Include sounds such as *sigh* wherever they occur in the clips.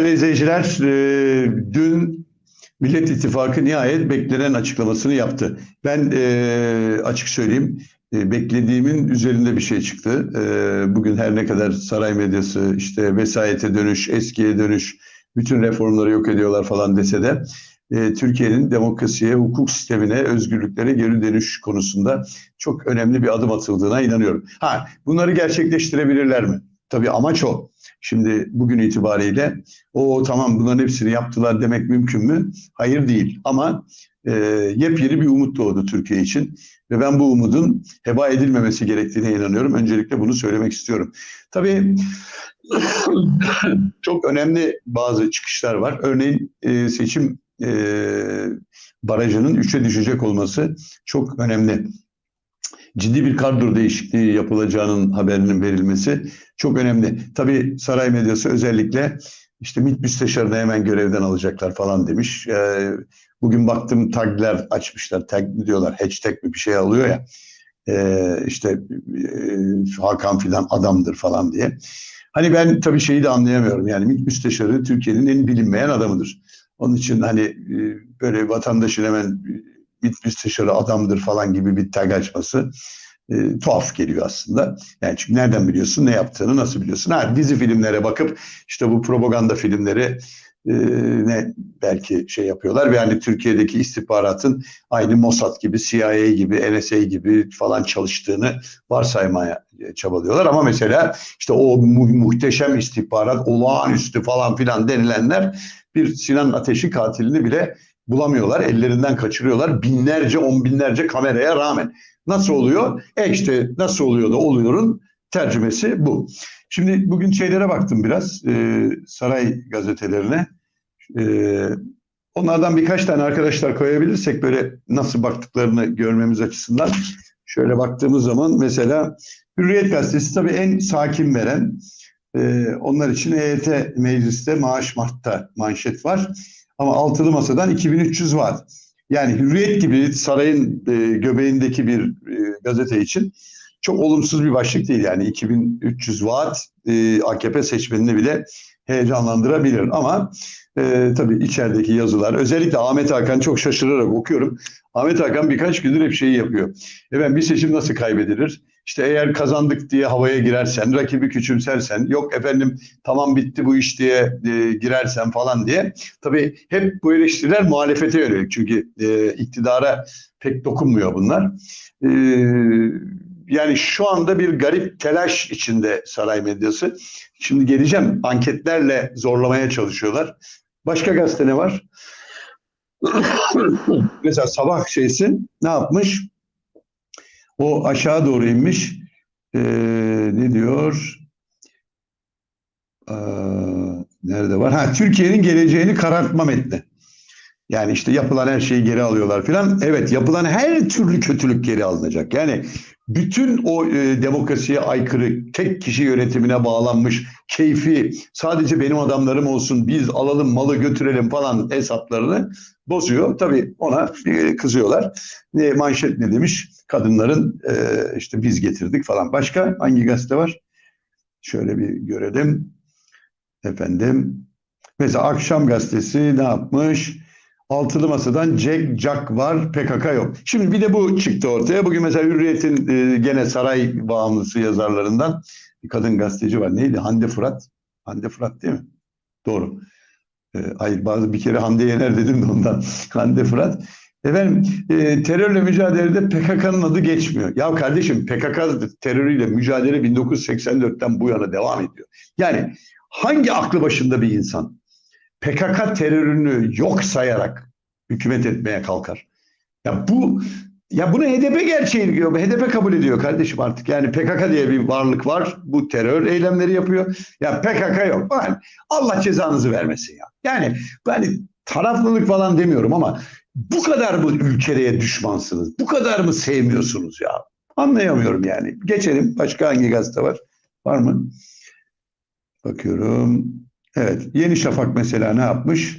Değerli izleyiciler, e, dün Millet İttifakı nihayet beklenen açıklamasını yaptı. Ben e, açık söyleyeyim, e, beklediğimin üzerinde bir şey çıktı. Bugün her ne kadar saray medyası işte vesayete dönüş, eskiye dönüş, bütün reformları yok ediyorlar falan dese de Türkiye'nin demokrasiye, hukuk sistemine, özgürlüklere geri dönüş konusunda çok önemli bir adım atıldığına inanıyorum. Ha, bunları gerçekleştirebilirler mi? Tabii amaç o. Şimdi bugün itibariyle o tamam bunların hepsini yaptılar demek mümkün mü? Hayır değil. Ama e, yepyeni bir umut doğdu Türkiye için ve ben bu umudun heba edilmemesi gerektiğine inanıyorum. Öncelikle bunu söylemek istiyorum. Tabii *coughs* çok önemli bazı çıkışlar var. Örneğin e, seçim e, barajının üçe düşecek olması çok önemli ciddi bir kadro değişikliği yapılacağının haberinin verilmesi çok önemli. Tabii saray medyası özellikle işte MİT müsteşarını hemen görevden alacaklar falan demiş. Ee, bugün baktım tagler açmışlar. Tag diyorlar hashtag mi bir şey alıyor ya. Ee, işte e, Hakan filan adamdır falan diye. Hani ben tabii şeyi de anlayamıyorum. Yani MİT müsteşarı Türkiye'nin en bilinmeyen adamıdır. Onun için hani e, böyle vatandaşın hemen MİT müsteşarı adamdır falan gibi bir tag açması e, tuhaf geliyor aslında. Yani çünkü nereden biliyorsun ne yaptığını nasıl biliyorsun? Ha dizi filmlere bakıp işte bu propaganda filmleri e, ne belki şey yapıyorlar ve yani Türkiye'deki istihbaratın aynı Mossad gibi, CIA gibi, NSA gibi falan çalıştığını varsaymaya çabalıyorlar ama mesela işte o mu muhteşem istihbarat, olağanüstü falan filan denilenler bir Sinan Ateş'i katilini bile bulamıyorlar, ellerinden kaçırıyorlar binlerce, on binlerce kameraya rağmen. Nasıl oluyor? E işte nasıl oluyor da oluyorun tercümesi bu. Şimdi bugün şeylere baktım biraz, e, saray gazetelerine. E, onlardan birkaç tane arkadaşlar koyabilirsek böyle nasıl baktıklarını görmemiz açısından. Şöyle baktığımız zaman mesela Hürriyet Gazetesi tabii en sakin veren, e, onlar için EYT mecliste maaş Mart'ta manşet var. Ama altılı masadan 2300 var. Yani Hürriyet gibi sarayın e, göbeğindeki bir e, gazete için çok olumsuz bir başlık değil. Yani 2300 vaat e, AKP seçmenini bile heyecanlandırabilir. Ama e, tabii içerideki yazılar özellikle Ahmet Hakan çok şaşırarak okuyorum. Ahmet Hakan birkaç gündür hep şeyi yapıyor. Evet bir seçim nasıl kaybedilir? İşte eğer kazandık diye havaya girersen, rakibi küçümsersen, yok efendim tamam bitti bu iş diye e, girersen falan diye. Tabii hep bu eleştiriler muhalefete yönelik. Çünkü e, iktidara pek dokunmuyor bunlar. E, yani şu anda bir garip telaş içinde saray medyası. Şimdi geleceğim anketlerle zorlamaya çalışıyorlar. Başka gazete ne var? *coughs* Mesela sabah şeysi ne yapmış? O aşağı doğru inmiş. Ee, ne diyor? Ee, nerede var? Ha Türkiye'nin geleceğini karartma metni. Yani işte yapılan her şeyi geri alıyorlar filan. Evet yapılan her türlü kötülük geri alınacak. Yani bütün o e, demokrasiye aykırı tek kişi yönetimine bağlanmış keyfi sadece benim adamlarım olsun biz alalım malı götürelim falan hesaplarını bozuyor. Tabii ona e, kızıyorlar. Ne manşet ne demiş? Kadınların e, işte biz getirdik falan. Başka hangi gazete var? Şöyle bir görelim. Efendim. Mesela Akşam Gazetesi ne yapmış? Altılı Masa'dan Jack Jack var, PKK yok. Şimdi bir de bu çıktı ortaya. Bugün mesela Hürriyet'in e, gene saray bağımlısı yazarlarından bir kadın gazeteci var. Neydi? Hande Fırat. Hande Fırat değil mi? Doğru. E, hayır bazı bir kere Hande Yener dedim de ondan. *laughs* Hande Fırat. Efendim e, terörle mücadelede PKK'nın adı geçmiyor. Ya kardeşim PKK terörüyle mücadele 1984'ten bu yana devam ediyor. Yani hangi aklı başında bir insan PKK terörünü yok sayarak hükümet etmeye kalkar? Ya bu ya bunu HDP gerçeği diyor. HDP kabul ediyor kardeşim artık. Yani PKK diye bir varlık var. Bu terör eylemleri yapıyor. Ya PKK yok. Yani Allah cezanızı vermesin ya. Yani yani taraflılık falan demiyorum ama bu kadar mı ülkeye düşmansınız? Bu kadar mı sevmiyorsunuz ya? Anlayamıyorum yani. Geçelim. Başka hangi gazete var? Var mı? Bakıyorum. Evet. Yeni Şafak mesela ne yapmış?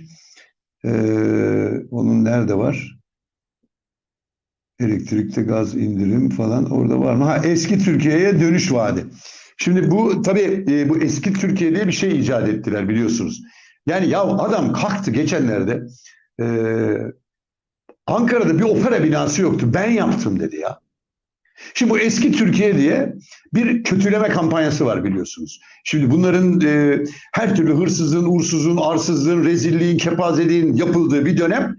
Ee, onun nerede var? Elektrikli gaz indirim falan orada var mı? Ha eski Türkiye'ye dönüş vaadi. Şimdi bu tabii e, bu eski Türkiye diye bir şey icat ettiler biliyorsunuz. Yani ya adam kalktı geçenlerde e, Ankara'da bir opera binası yoktu. Ben yaptım dedi ya. Şimdi bu eski Türkiye diye bir kötüleme kampanyası var biliyorsunuz. Şimdi bunların e, her türlü hırsızlığın, uğursuzluğun, arsızlığın, rezilliğin, kepazeliğin yapıldığı bir dönem.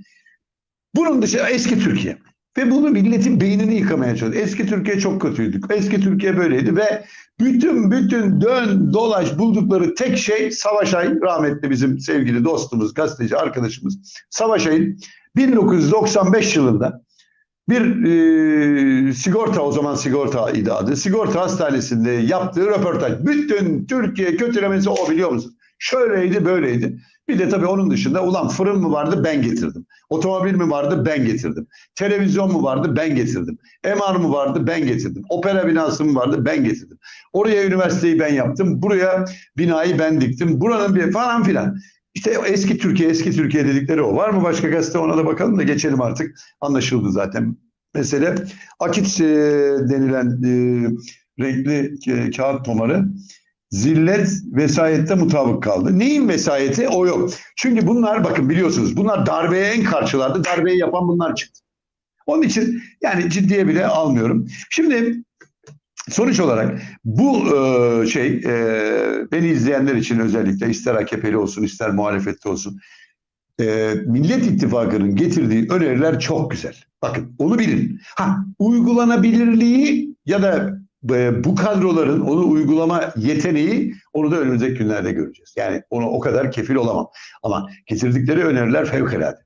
Bunun dışı eski Türkiye. Ve bunu milletin beynini yıkamaya çalışıyor. Eski Türkiye çok kötüydük. Eski Türkiye böyleydi ve bütün bütün dön dolaş buldukları tek şey Savaş Ay rahmetli bizim sevgili dostumuz, gazeteci arkadaşımız Savaş Ay'ın 1995 yılında bir e, sigorta o zaman sigorta idi adı. Sigorta hastanesinde yaptığı röportaj. Bütün Türkiye kötülemesi o biliyor musun? Şöyleydi böyleydi. Bir de tabii onun dışında ulan fırın mı vardı ben getirdim. Otomobil mi vardı ben getirdim. Televizyon mu vardı ben getirdim. MR mı vardı ben getirdim. Opera binası mı vardı ben getirdim. Oraya üniversiteyi ben yaptım. Buraya binayı ben diktim. Buranın bir falan filan. İşte eski Türkiye, eski Türkiye dedikleri o. Var mı başka gazete ona da bakalım da geçelim artık. Anlaşıldı zaten. Mesele Akit e, denilen e, renkli e, kağıt tomarı zillet vesayette mutabık kaldı. Neyin vesayeti? O yok. Çünkü bunlar bakın biliyorsunuz bunlar darbeye en karşılardı. Darbeyi yapan bunlar çıktı. Onun için yani ciddiye bile almıyorum. Şimdi sonuç olarak bu e, şey e, beni izleyenler için özellikle ister AKP'li olsun ister muhalefette olsun e, Millet İttifakı'nın getirdiği öneriler çok güzel. Bakın onu bilin. Ha uygulanabilirliği ya da e, bu kadroların onu uygulama yeteneği onu da önümüzdeki günlerde göreceğiz. Yani onu o kadar kefil olamam. Ama getirdikleri öneriler fevkalade.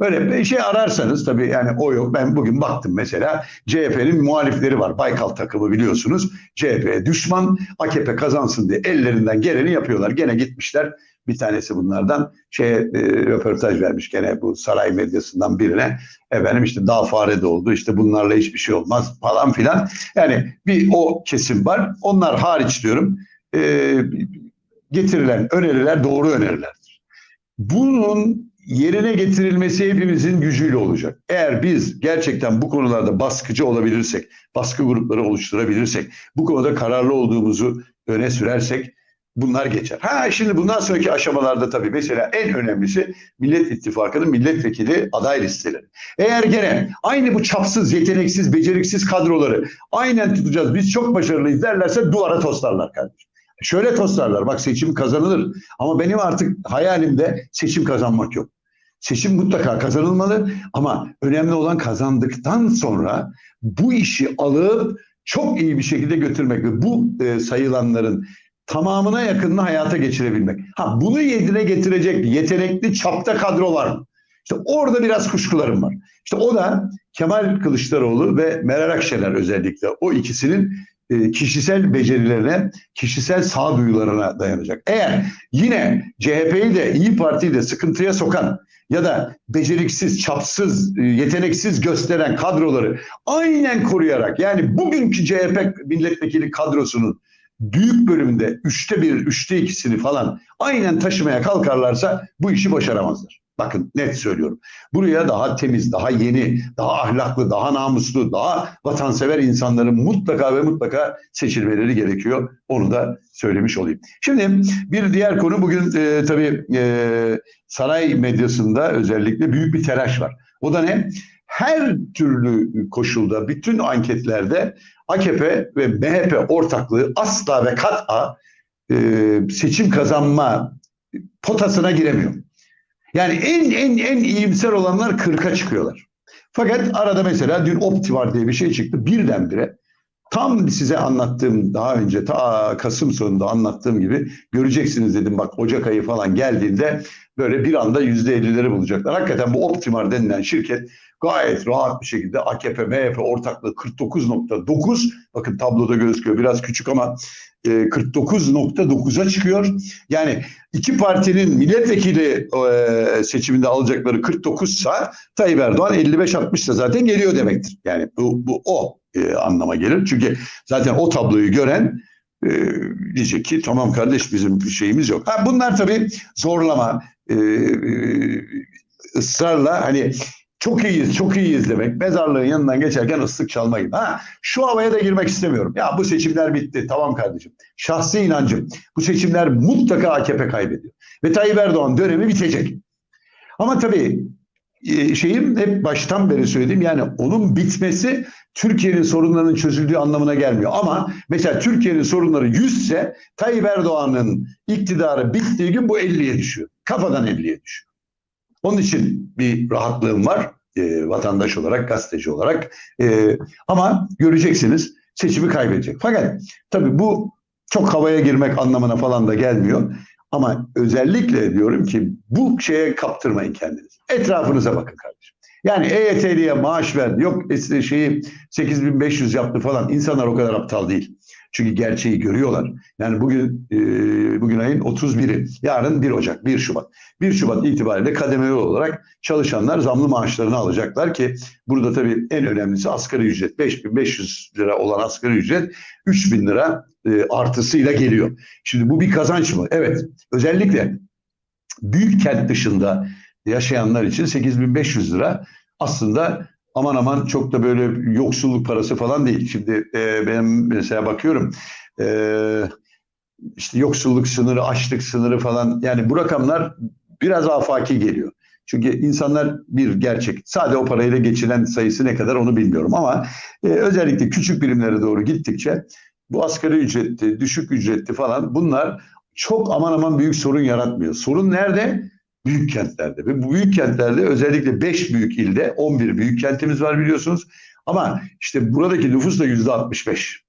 Öyle bir şey ararsanız tabii yani o yok. Ben bugün baktım mesela CHP'nin muhalifleri var. Baykal takımı biliyorsunuz. CHP düşman, AKP kazansın diye ellerinden geleni yapıyorlar. Gene gitmişler bir tanesi bunlardan şey e, röportaj vermiş gene bu saray medyasından birine. Efendim işte daha fare de oldu işte bunlarla hiçbir şey olmaz falan filan. Yani bir o kesim var. Onlar hariç diyorum e, getirilen öneriler doğru önerilerdir. Bunun yerine getirilmesi hepimizin gücüyle olacak. Eğer biz gerçekten bu konularda baskıcı olabilirsek, baskı grupları oluşturabilirsek, bu konuda kararlı olduğumuzu öne sürersek bunlar geçer. Ha şimdi bundan sonraki aşamalarda tabii mesela en önemlisi Millet İttifakı'nın milletvekili aday listeleri. Eğer gene aynı bu çapsız, yeteneksiz, beceriksiz kadroları aynen tutacağız, biz çok başarılıyız derlerse duvara toslarlar kardeşim. Şöyle toslarlar, bak seçim kazanılır ama benim artık hayalimde seçim kazanmak yok. Seçim mutlaka kazanılmalı ama önemli olan kazandıktan sonra bu işi alıp çok iyi bir şekilde götürmek ve bu e, sayılanların tamamına yakınını hayata geçirebilmek. Ha bunu yerine getirecek yetenekli çapta kadro var mı? İşte orada biraz kuşkularım var. İşte o da Kemal Kılıçdaroğlu ve Meral Akşener özellikle o ikisinin e, kişisel becerilerine, kişisel sağduyularına dayanacak. Eğer yine CHP'yi de İyi Parti'yi de sıkıntıya sokan ya da beceriksiz, çapsız, e, yeteneksiz gösteren kadroları aynen koruyarak yani bugünkü CHP milletvekili kadrosunun büyük bölümünde üçte bir, üçte ikisini falan aynen taşımaya kalkarlarsa bu işi başaramazlar. Bakın net söylüyorum. Buraya daha temiz, daha yeni, daha ahlaklı, daha namuslu, daha vatansever insanların mutlaka ve mutlaka seçilmeleri gerekiyor. Onu da söylemiş olayım. Şimdi bir diğer konu bugün e, tabii e, saray medyasında özellikle büyük bir telaş var. O da ne? Her türlü koşulda, bütün anketlerde AKP ve MHP ortaklığı asla ve kat'a e, seçim kazanma potasına giremiyor. Yani en en en iyimser olanlar 40'a çıkıyorlar. Fakat arada mesela dün Opti var diye bir şey çıktı birdenbire. Tam size anlattığım daha önce ta Kasım sonunda anlattığım gibi göreceksiniz dedim bak Ocak ayı falan geldiğinde böyle bir anda yüzde ellileri bulacaklar. Hakikaten bu Optimar denilen şirket gayet rahat bir şekilde AKP, MHP ortaklığı 49.9 bakın tabloda gözüküyor biraz küçük ama 49.9'a e, çıkıyor. Yani iki partinin milletvekili e, seçiminde alacakları 49 sa Tayyip Erdoğan 55-60 ise zaten geliyor demektir. Yani bu, bu o e, anlama gelir. Çünkü zaten o tabloyu gören e, diyecek ki tamam kardeş bizim bir şeyimiz yok. Ha, bunlar tabii zorlama, e, ısrarla hani çok iyiyiz, çok iyiyiz demek. Mezarlığın yanından geçerken ıslık çalma gibi. Ha, şu havaya da girmek istemiyorum. Ya bu seçimler bitti. Tamam kardeşim. Şahsi inancım. Bu seçimler mutlaka AKP kaybediyor. Ve Tayyip Erdoğan dönemi bitecek. Ama tabii e, şeyim hep baştan beri söyledim yani onun bitmesi Türkiye'nin sorunlarının çözüldüğü anlamına gelmiyor. Ama mesela Türkiye'nin sorunları 100 ise Tayyip Erdoğan'ın iktidarı bittiği gün bu 50'ye düşüyor. Kafadan 50'ye düşüyor. Onun için bir rahatlığım var e, vatandaş olarak, gazeteci olarak. E, ama göreceksiniz seçimi kaybedecek. Fakat tabii bu çok havaya girmek anlamına falan da gelmiyor. Ama özellikle diyorum ki bu şeye kaptırmayın kendinizi. Etrafınıza bakın kardeşim. Yani EYT'liye maaş verdi. Yok şeyi 8500 yaptı falan. İnsanlar o kadar aptal değil. Çünkü gerçeği görüyorlar. Yani bugün e, bugün ayın 31'i, yarın 1 Ocak, 1 Şubat. 1 Şubat itibariyle kademeli olarak çalışanlar zamlı maaşlarını alacaklar ki burada tabii en önemlisi asgari ücret. 5500 lira olan asgari ücret 3000 lira e, artısıyla geliyor. Şimdi bu bir kazanç mı? Evet. Özellikle büyük kent dışında yaşayanlar için 8500 lira aslında aman aman çok da böyle yoksulluk parası falan değil. Şimdi e, benim mesela bakıyorum e, işte yoksulluk sınırı, açlık sınırı falan yani bu rakamlar biraz afaki geliyor. Çünkü insanlar bir gerçek. Sadece o parayla geçilen sayısı ne kadar onu bilmiyorum ama e, özellikle küçük birimlere doğru gittikçe bu asgari ücretli, düşük ücretli falan bunlar çok aman aman büyük sorun yaratmıyor. Sorun nerede? Büyük kentlerde ve bu büyük kentlerde özellikle 5 büyük ilde 11 büyük kentimiz var biliyorsunuz. Ama işte buradaki nüfus da yüzde 65.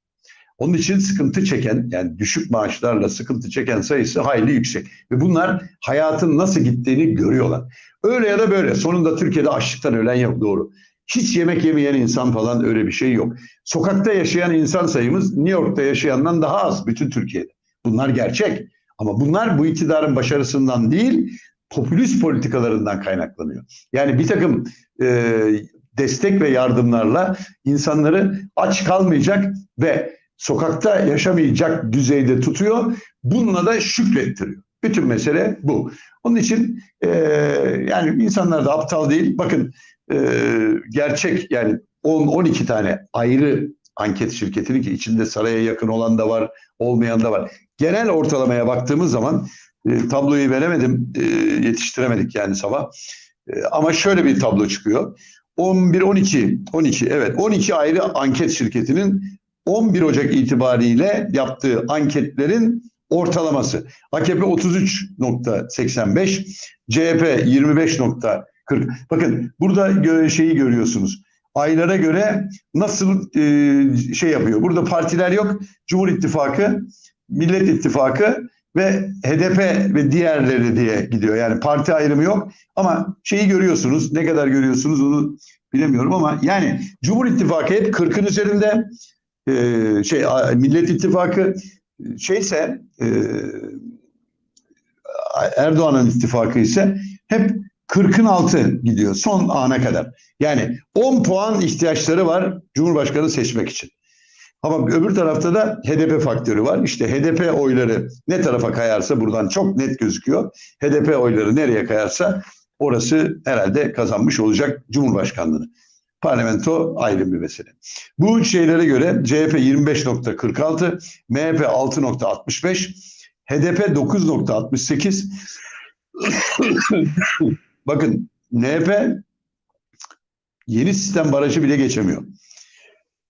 Onun için sıkıntı çeken yani düşük maaşlarla sıkıntı çeken sayısı hayli yüksek. Ve bunlar hayatın nasıl gittiğini görüyorlar. Öyle ya da böyle. Sonunda Türkiye'de açlıktan ölen yok doğru. Hiç yemek yemeyen insan falan öyle bir şey yok. Sokakta yaşayan insan sayımız New York'ta yaşayandan daha az bütün Türkiye'de. Bunlar gerçek. Ama bunlar bu iktidarın başarısından değil, popülist politikalarından kaynaklanıyor. Yani bir takım e, destek ve yardımlarla insanları aç kalmayacak ve sokakta yaşamayacak düzeyde tutuyor. Bununla da şükrettiriyor. Bütün mesele bu. Onun için e, yani insanlar da aptal değil. Bakın e, gerçek yani 10-12 tane ayrı anket şirketinin ki içinde saraya yakın olan da var, olmayan da var. Genel ortalamaya baktığımız zaman e, tabloyu veremedim, e, yetiştiremedik yani sabah. E, ama şöyle bir tablo çıkıyor. 11, 12, 12 evet 12 ayrı anket şirketinin 11 Ocak itibariyle yaptığı anketlerin ortalaması. AKP 33.85, CHP 25.40. Bakın burada şeyi görüyorsunuz. Aylara göre nasıl e, şey yapıyor. Burada partiler yok. Cumhur İttifakı, Millet İttifakı ve HDP ve diğerleri diye gidiyor. Yani parti ayrımı yok ama şeyi görüyorsunuz. Ne kadar görüyorsunuz onu bilemiyorum ama yani Cumhur İttifakı hep 40'ın üzerinde e, şey Millet İttifakı şeyse e, Erdoğan'ın ittifakı ise hep 40'ın altı gidiyor son ana kadar. Yani 10 puan ihtiyaçları var Cumhurbaşkanı seçmek için. Ama öbür tarafta da HDP faktörü var. İşte HDP oyları ne tarafa kayarsa buradan çok net gözüküyor. HDP oyları nereye kayarsa orası herhalde kazanmış olacak Cumhurbaşkanlığını. Parlamento ayrı bir mesele. Bu şeylere göre CHP 25.46, MHP 6.65, HDP 9.68. Bakın MHP yeni sistem barajı bile geçemiyor.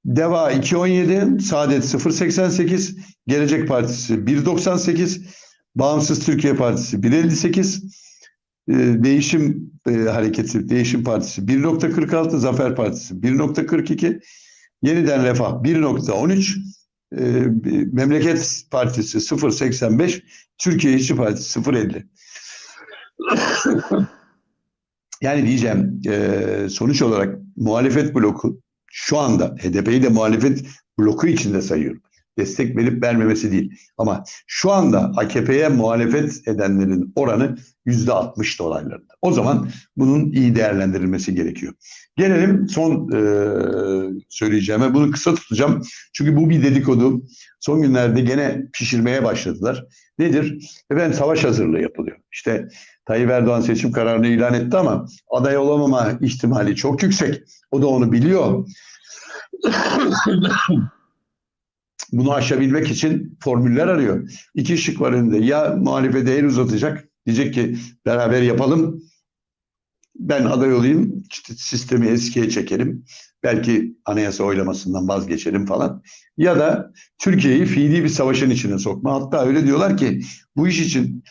Deva 2.17, Saadet 0.88, Gelecek Partisi 1.98, Bağımsız Türkiye Partisi 1.58, e, Değişim e, Hareketi, Değişim Partisi 1.46, Zafer Partisi 1.42, Yeniden Refah 1.13, e, Memleket Partisi 0.85, Türkiye İşçi Partisi 0.50. *laughs* yani diyeceğim sonuç olarak muhalefet bloku şu anda HDP'yi de muhalefet bloku içinde sayıyorum. Destek verip vermemesi değil. Ama şu anda AKP'ye muhalefet edenlerin oranı yüzde 60 dolaylarında. O zaman bunun iyi değerlendirilmesi gerekiyor. Gelelim son e, söyleyeceğime. Bunu kısa tutacağım. Çünkü bu bir dedikodu. Son günlerde gene pişirmeye başladılar. Nedir? Efendim savaş hazırlığı yapılıyor. İşte Tayyip Erdoğan seçim kararını ilan etti ama aday olamama ihtimali çok yüksek. O da onu biliyor. Bunu aşabilmek için formüller arıyor. İki şık var önünde. Ya muhalefete el uzatacak, diyecek ki beraber yapalım. Ben aday olayım, sistemi eskiye çekelim. Belki anayasa oylamasından vazgeçelim falan. Ya da Türkiye'yi fiili bir savaşın içine sokma. Hatta öyle diyorlar ki bu iş için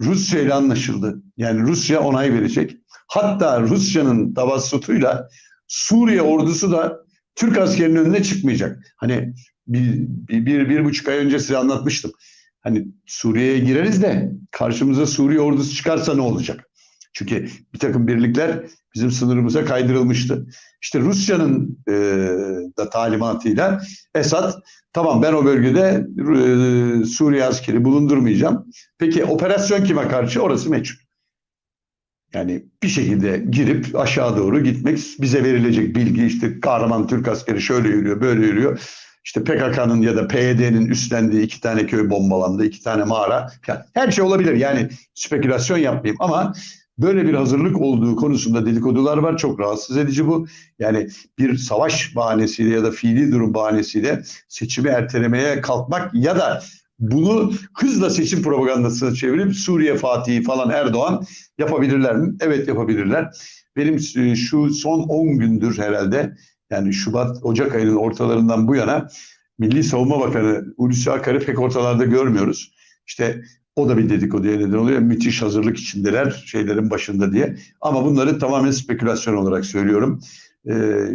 Rusya ile anlaşıldı. Yani Rusya onay verecek. Hatta Rusya'nın tavassutuyla Suriye ordusu da Türk askerinin önüne çıkmayacak. Hani bir, bir, bir, bir buçuk ay önce size anlatmıştım. Hani Suriye'ye gireriz de karşımıza Suriye ordusu çıkarsa ne olacak? Çünkü bir takım birlikler bizim sınırımıza kaydırılmıştı. İşte Rusya'nın e, da talimatıyla Esad tamam ben o bölgede e, Suriye askeri bulundurmayacağım. Peki operasyon kime karşı? Orası meçhul. Yani bir şekilde girip aşağı doğru gitmek bize verilecek bilgi işte kahraman Türk askeri şöyle yürüyor böyle yürüyor. İşte PKK'nın ya da PYD'nin üstlendiği iki tane köy bombalandı, iki tane mağara. Her şey olabilir yani spekülasyon yapmayayım ama böyle bir hazırlık olduğu konusunda dedikodular var. Çok rahatsız edici bu. Yani bir savaş bahanesiyle ya da fiili durum bahanesiyle seçimi ertelemeye kalkmak ya da bunu hızla seçim propagandasına çevirip Suriye Fatih'i falan Erdoğan yapabilirler mi? Evet yapabilirler. Benim e, şu son 10 gündür herhalde yani Şubat, Ocak ayının ortalarından bu yana Milli Savunma Bakanı Hulusi Akar'ı pek ortalarda görmüyoruz. İşte o da bir dedikoduya neden oluyor. Müthiş hazırlık içindeler şeylerin başında diye. Ama bunları tamamen spekülasyon olarak söylüyorum. Ee,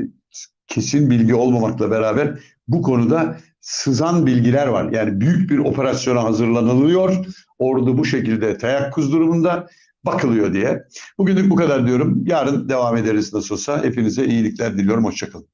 kesin bilgi olmamakla beraber bu konuda sızan bilgiler var. Yani büyük bir operasyona hazırlanılıyor. Ordu bu şekilde teyakkuz durumunda bakılıyor diye. Bugünlük bu kadar diyorum. Yarın devam ederiz nasıl olsa. Hepinize iyilikler diliyorum. Hoşçakalın.